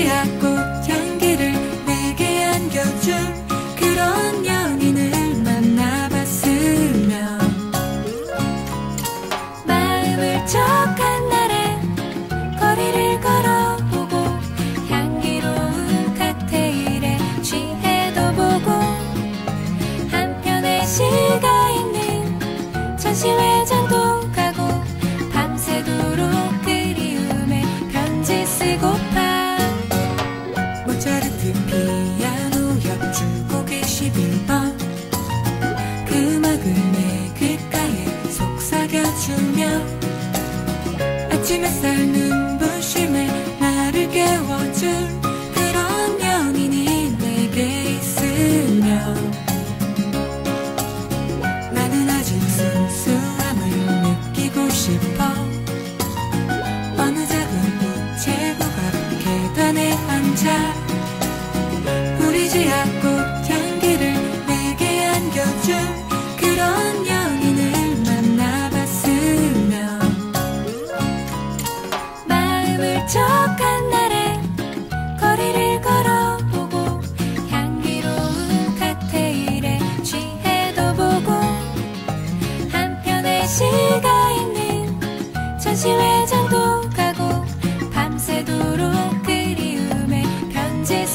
취하고 향기를 내게 안겨준 그런 연인을 만나봤으면. 마음을 적한 날에 거리를 걸어보고 향기로운 칵테일에 취해도 보고. 한편의 시가 있는 전시회장 피아노 옆줄곡 21번. 그, 그 막을 내 귓가에 속삭여주며 아침 햇살 눈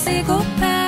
쓰고파